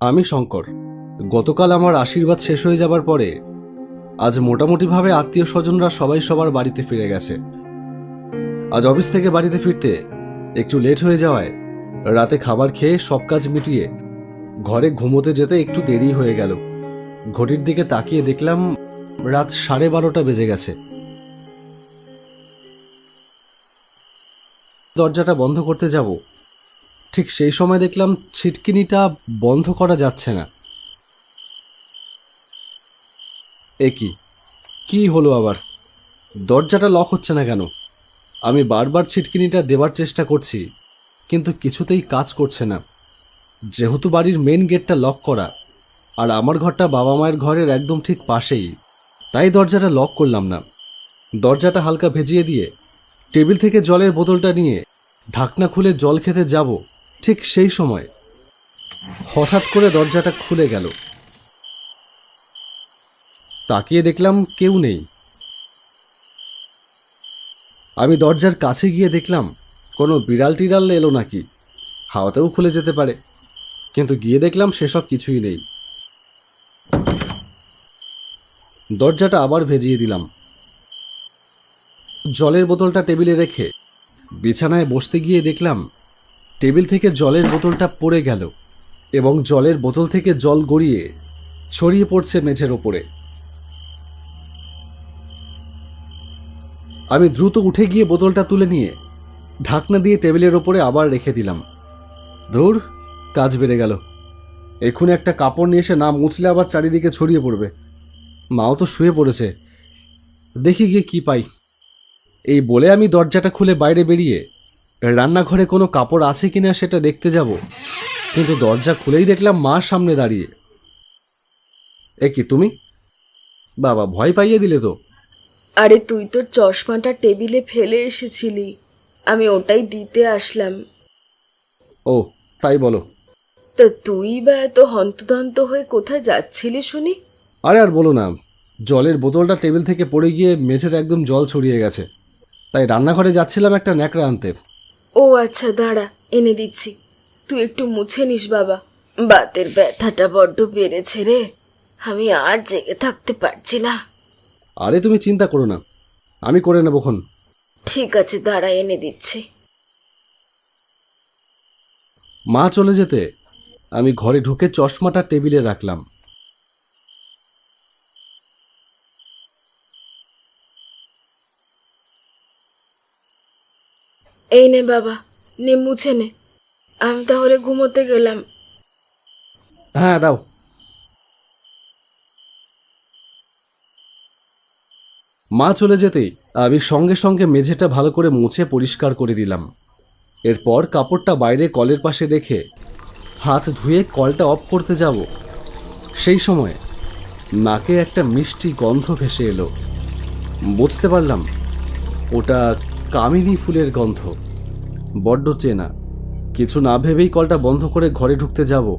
আমি শঙ্কর। গতকাল আমার আশীর্বাদ শেষ হয়ে যাবার পরে আজ মোটামুটিভাবে আত্মীয় স্বজনরা সবাই সবার বাড়িতে ফিরে গেছে। আজ অফিস থেকে বাড়িতে ফিরতে একটু লেট হয়ে যাওয়ায় রাতে খাবার খেয়ে সব কাজ মিটিয়ে ঘরে ঘুমোতে যেতে একটু দেরি হয়ে গেল। ঘড়ির দিকে তাকিয়ে দেখলাম রাত সাড়ে বারোটা বেজে গেছে। দরজাটা বন্ধ করতে যাব। ঠিক সেই সময় দেখলাম ছিটকিনিটা বন্ধ করা যাচ্ছে না। এ কি? কি হলো আবার? দরজাটা লক হচ্ছে না কেন? আমি বারবার ছিটকিনিটা দেবার চেষ্টা করছি, কিন্তু কিছুতেই কাজ করছে না। যেহেতু বাড়ির মেন গেটটা লক করা, আর আমার ঘরটা বাবা মায়ের ঘরের একদম ঠিক পাশেই, তাই দরজাটা লক করলাম না। দরজাটা হালকা ভেজিয়ে দিয়ে, টেবিল থেকে জলের বোতলটা নিয়ে, ঢাকনা খুলে জল খেতে যাব ঠিক সেই সময় হঠাৎ করে দরজাটা খুলে গেল। তাকিয়ে দেখলাম কেউ নেই। আমি দরজার কাছে গিয়ে দেখলাম কোনো বিড়াল টিড়াল এলো নাকি। হাওয়াতেও খুলে যেতে পারে। কিন্তু গিয়ে দেখলাম সেসব কিছুই নেই। দরজাটা আবার ভেজিয়ে দিলাম। জলের বোতলটা টেবিলে রেখে বিছানায় বসতে গিয়ে দেখলাম টেবিল থেকে জলের বোতলটা পড়ে গেল এবং জলের বোতল থেকে জল গড়িয়ে ছড়িয়ে পড়ছে মেঝের ওপরে। আমি দ্রুত উঠে গিয়ে বোতলটা তুলে নিয়ে ঢাকনা দিয়ে টেবিলের ওপরে আবার রেখে দিলাম। ধুর, কাজ বেড়ে গেল। এক্ষুনি একটা কাপড় নিয়ে এসে না মুছলে আবার চারিদিকে ছড়িয়ে পড়বে। মাও তো শুয়ে পড়েছে। দেখি গিয়ে কি পাই। এই বলে আমি দরজাটা খুলে বাইরে বেরিয়ে রান্নাঘরে কোনো কাপড় আছে কিনা সেটা দেখতে যাব। কিন্তু দরজা খুলেই দেখলাম মা সামনে দাঁড়িয়ে। এ কি তুমি? বাবা ভয় পাইয়ে দিলে তো। আরে তুই তোর চশমাটা টেবিলে ফেলে এসেছিলি। আমি ওটাই দিতে আসলাম। ও তাই বলো। তা তুই বা এত হন্তদন্ত হয়ে কোথায় যাচ্ছিলি শুনি? আরে আর বলো না জলের বোতলটা টেবিল থেকে পড়ে গিয়ে মেঝেতে একদম জল ছড়িয়ে গেছে। তাই রান্নাঘরে যাচ্ছিলাম একটা ন্যাকড়া আনতে। ও আচ্ছা দাঁড়া এনে দিচ্ছি। তুই একটু মুছে নিস বাবা। বাতের ব্যথাটা বড্ড বেড়েছে রে। আমি আর জেগে থাকতে পারছি না। আরে তুমি চিন্তা করো না। আমি করে নেবক্ষণ ঠিক আছে দাঁড়া এনে দিচ্ছি। মা চলে যেতে। আমি ঘরে ঢুকে চশমাটা টেবিলে রাখলাম। এই নে বাবা, নে মুছে নে। আমি তাহলে ঘুমোতে গেলাম। হ্যাঁ দাও। মা চলে যেতেই আমি সঙ্গে সঙ্গে মেঝেটা ভালো করে মুছে পরিষ্কার করে দিলাম। এরপর কাপড়টা বাইরে কলের পাশে রেখে হাত ধুয়ে কলটা অফ করতে যাব। সেই সময় নাকে একটা মিষ্টি গন্ধ ভেসে এলো। বুঝতে পারলাম, ওটা কামিনী ফুলের গন্ধ। বড্ড চেনা। কিছু না ভেবেই কলটা বন্ধ করে ঘরে ঢুকতে যাব।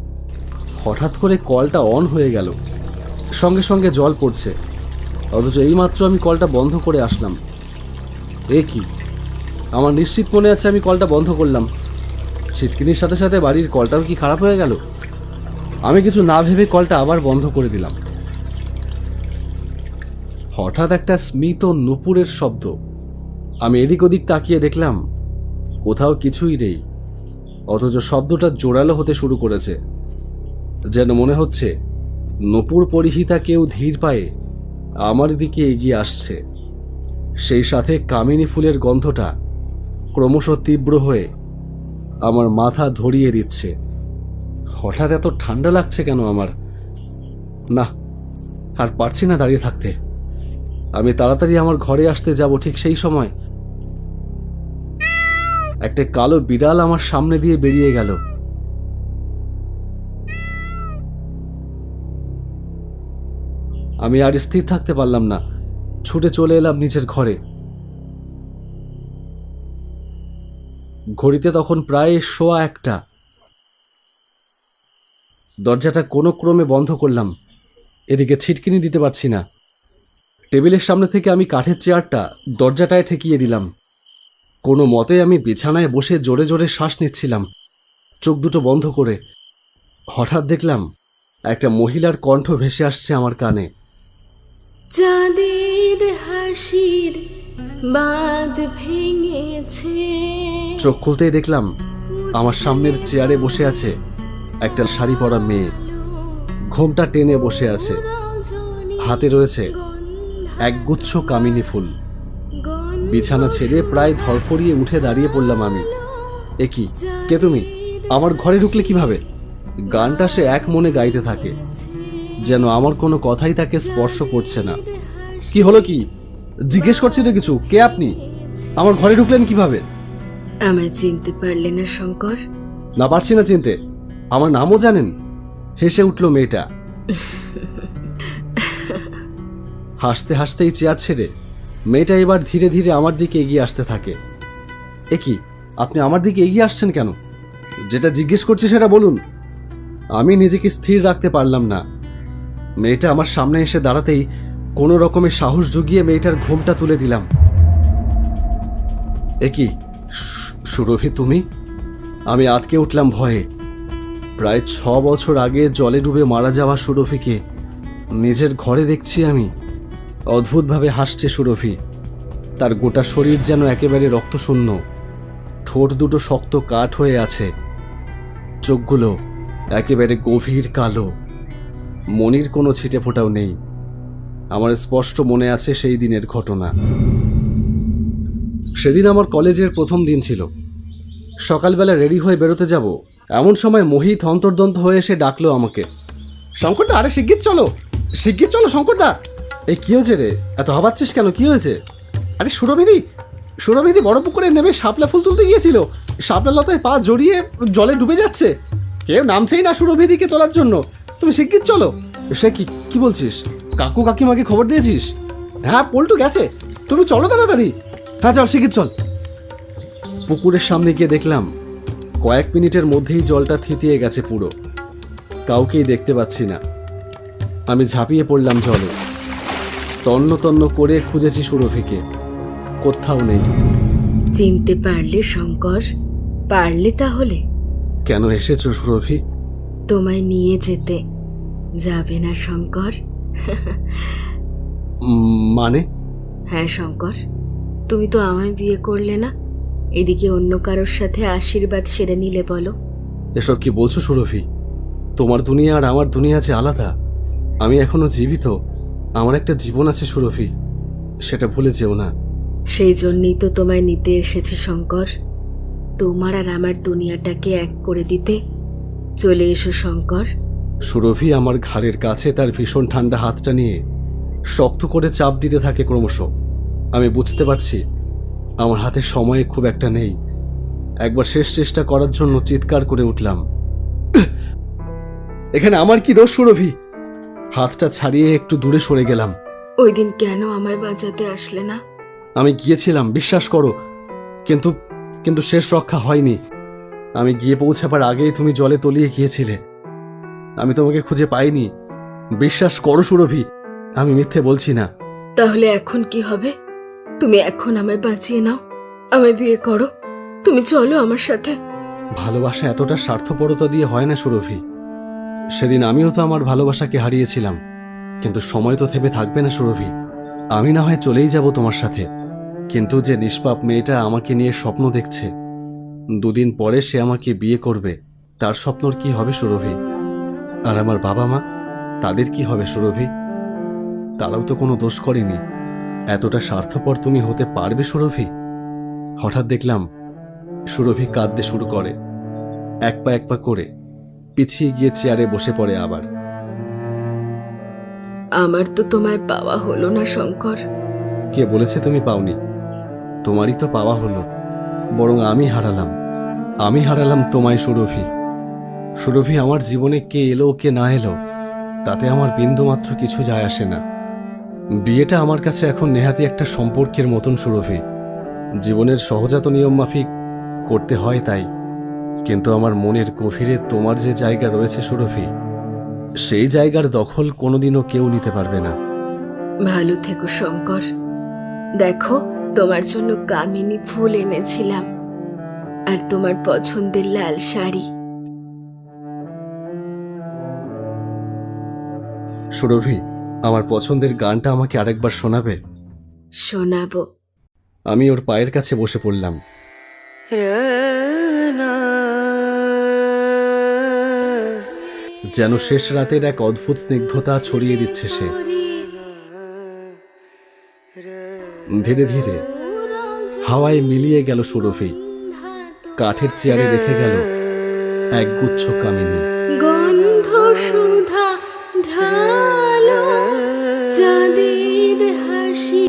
হঠাৎ করে কলটা অন হয়ে গেল। সঙ্গে সঙ্গে জল পড়ছে। অথচ এইমাত্র আমি কলটা বন্ধ করে আসলাম। এ কি? আমার নিশ্চিত মনে আছে আমি কলটা বন্ধ করলাম। ছিটকিনির সাথে সাথে বাড়ির কলটাও কি খারাপ হয়ে গেল? আমি কিছু না ভেবে কলটা আবার বন্ধ করে দিলাম। হঠাৎ একটা স্মিত নুপুরের শব্দ। আমি এদিক ওদিক তাকিয়ে দেখলাম, কোথাও কিছুই নেই। অথচ শব্দটা জোরালো হতে শুরু করেছে। যেন মনে হচ্ছে, নপুর পরিহিতা কেউ ধীর পায়ে আমার দিকে এগিয়ে আসছে। সেই সাথে কামিনী ফুলের গন্ধটা ক্রমশ তীব্র হয়ে আমার মাথা ধরিয়ে দিচ্ছে। হঠাৎ এত ঠান্ডা লাগছে কেন আমার? না, আর পারছি না দাঁড়িয়ে থাকতে। আমি তাড়াতাড়ি আমার ঘরে আসতে যাব ঠিক সেই সময় একটা কালো বিড়াল আমার সামনে দিয়ে বেরিয়ে গেল। আমি আর স্থির থাকতে পারলাম না। ছুটে চলে এলাম নিজের ঘরে। ঘড়িতে তখন প্রায় শোয়া একটা। দরজাটা কোনো ক্রমে বন্ধ করলাম। এদিকে ছিটকিনি দিতে পারছি না। টেবিলের সামনে থেকে আমি কাঠের চেয়ারটা দরজাটায় ঠেকিয়ে দিলাম। কোনো মতে আমি বিছানায় বসে জোরে জোরে শ্বাস নিচ্ছিলাম। চোখ দুটো বন্ধ করে। হঠাৎ দেখলাম একটা মহিলার কণ্ঠ ভেসে আসছে আমার কানে। চাঁদের হাসির বাঁধ ভেঙেছে। চোখ খুলতেই দেখলাম আমার সামনের চেয়ারে বসে আছে একটা শাড়ি পরা মেয়ে। ঘোমটা টেনে বসে আছে। হাতে রয়েছে একগুচ্ছ কামিনী ফুল। বিছানা ছেড়ে প্রায় ধরফরিয়ে উঠে দাঁড়িয়ে পড়লাম আমি। এ কি? কে তুমি? আমার ঘরে ঢুকলে কীভাবে? গানটা সে এক মনে গাইতে থাকে। যেন আমার কোনো কথাই তাকে স্পর্শ করছে না। কি হলো কি? জিজ্ঞেস করছি তো কিছু। কে আপনি? আমার ঘরে ঢুকলেন কীভাবে? আমায় চিনতে পারলে না শঙ্কর। না পারছি না চিনতে। আমার নামও জানেন? হেসে উঠল মেয়েটা। হাসতে হাসতেই চেয়ার ছেড়ে মেয়েটা এবার ধীরে ধীরে আমার দিকে এগিয়ে আসতে থাকে। এ কি, আপনি আমার দিকে এগিয়ে আসছেন কেন? যেটা জিজ্ঞেস করছি সেটা বলুন। আমি নিজেকে স্থির রাখতে পারলাম না। মেয়েটা আমার সামনে এসে দাঁড়াতেই কোনো রকমের সাহস জুগিয়ে মেয়েটার ঘোমটা তুলে দিলাম। এ কি সুরভি তুমি? আমি আটকে উঠলাম ভয়ে। প্রায় ছ বছর আগে জলে ডুবে মারা যাওয়া সুরভিকে নিজের ঘরে দেখছি আমি। অদ্ভুতভাবে হাসছে সুরভি। তার গোটা শরীর যেন একেবারে রক্তশূন্য। ঠোঁট দুটো শক্ত কাঠ হয়ে আছে। চোখগুলো একেবারে গভীর কালো। মনির কোনো ছিটে ফোটাও নেই। আমার স্পষ্ট মনে আছে সেই দিনের ঘটনা। সেদিন আমার কলেজের প্রথম দিন ছিল। সকালবেলা রেডি হয়ে বেরোতে যাব। এমন সময় মোহিত অন্তর্দন্ত হয়ে এসে ডাকলো আমাকে। শঙ্করদা, আরে শিগগির চলো। শিগগির চলো শঙ্করদা। এই কি হয়েছে রে? এত হাবাচ্ছিস কেন? কি হয়েছে? আরে সুরভিদি সুরভিদি বড় পুকুরে নেমে শাপলা ফুল তুলতে গিয়েছিল। শাপলা লতায় পা জড়িয়ে জলে ডুবে যাচ্ছে। কেউ নামছেই না সুরভিদিকে তোলার জন্য। তুমি শিগগির চলো। সে কি কি বলছিস? কাকু কাকিমাকে খবর দিয়েছিস? হ্যাঁ পল্টু গেছে। তুমি চলো তাড়াতাড়ি। হ্যাঁ চল, শিগগির চল। পুকুরের সামনে গিয়ে দেখলাম, কয়েক মিনিটের মধ্যেই জলটা থিতিয়ে গেছে পুরো। কাউকেই দেখতে পাচ্ছি না। আমি ঝাঁপিয়ে পড়লাম জলে। তন্ন তন্ন করে খুঁজেছি সুরভিকে। কোথাও নেই। চিনতে পারলে শঙ্কর। পারলে তাহলে। কেন এসেছ সুরভি? তোমায় নিয়ে যেতে। যাবে না শঙ্কর। মানে? হ্যাঁ শঙ্কর। তুমি তো আমায় বিয়ে করলে না। এদিকে অন্য কারোর সাথে আশীর্বাদ সেরে নিলে বলো। এসব কি বলছো সুরভি? তোমার দুনিয়া আর আমার দুনিয়া আছে আলাদা। আমি এখনও জীবিত। আমার একটা জীবন আছে সুরভি। সেটা ভুলে যেও না। সেই জন্যই তো তোমায় নিতে এসেছি শঙ্কর। তোমার আর আমার দুনিয়াটাকে এক করে দিতে চলে এসো শঙ্কর। সুরভি আমার ঘাড়ের কাছে তার ভীষণ ঠান্ডা হাতটা নিয়ে শক্ত করে চাপ দিতে থাকে ক্রমশ। আমি বুঝতে পারছি আমার হাতে সময় খুব একটা নেই। একবার শেষ চেষ্টা করার জন্য চিৎকার করে উঠলাম। এখানে আমার কি দোষ সুরভি? হাতটা ছাড়িয়ে একটু দূরে সরে গেলাম। ওই দিন কেন আমায় বাঁচাতে আসলে না? আমি গিয়েছিলাম বিশ্বাস করো কিন্তু কিন্তু শেষ রক্ষা হয়নি। আমি গিয়ে পৌঁছাবার আগেই তুমি জলে তলিয়ে গিয়েছিলে। আমি তোমাকে খুঁজে পাইনি। বিশ্বাস করো সুরভি আমি মিথ্যে বলছি না। তাহলে এখন কি হবে? তুমি এখন আমায় বাঁচিয়ে নাও আমায় বিয়ে করো। তুমি চলো আমার সাথে। ভালোবাসা এতটা স্বার্থপরতা দিয়ে হয় না সুরভি। সেদিন আমিও তো আমার ভালোবাসাকে হারিয়েছিলাম, কিন্তু সময় তো থেমে থাকবে না সুরভি। আমি না হয় চলেই যাব তোমার সাথে, কিন্তু যে নিষ্পাপ মেয়েটা আমাকে নিয়ে স্বপ্ন দেখছে, দুদিন পরে সে আমাকে বিয়ে করবে, তার স্বপ্নর কি হবে সুরভি? আর আমার বাবা মা, তাদের কি হবে সুরভি? তারাও তো কোনো দোষ করেনি। এতটা স্বার্থপর তুমি হতে পারবে সুরভি? হঠাৎ দেখলাম, সুরভি কাঁদতে শুরু করে, এক পা এক পা করে। পিছিয়ে গিয়ে চেয়ারে বসে পড়ে আবার। আমার তো তোমায় পাওয়া হলো না শঙ্কর। কে বলেছে তুমি পাওনি? তোমারই তো পাওয়া হলো। বরং আমি হারালাম। আমি হারালাম তোমায় সুরভি। সুরভি আমার জীবনে কে এলো কে না এলো তাতে আমার বিন্দুমাত্র কিছু যায় আসে না। বিয়েটা আমার কাছে এখন নেহাতি একটা সম্পর্কের মতন সুরভি। জীবনের সহজাত নিয়ম মাফিক করতে হয় তাই। কিন্তু আমার মনের গভীরে তোমার যে জায়গা রয়েছে সুরভি সেই জায়গার দখল কোনোদিনও কেউ নিতে পারবে না। ভালো থেকো শঙ্কর। দেখো তোমার জন্য কামিনী ফুল এনেছিলাম আর তোমার পছন্দের লাল শাড়ি। সুরভি আমার পছন্দের গানটা আমাকে আরেকবার শোনাবে? শোনাবো। আমি ওর পায়ের কাছে বসে পড়লাম। যেন শেষ রাতের এক অদ্ভুত স্নিগ্ধতা ছড়িয়ে দিচ্ছে সে। ধীরে ধীরে হাওয়ায় মিলিয়ে গেল সুরভি। কাঠের চেয়ারে রেখে গেল কামিনী। গন্ধ সুধা ঢালো, চাঁদের হাসি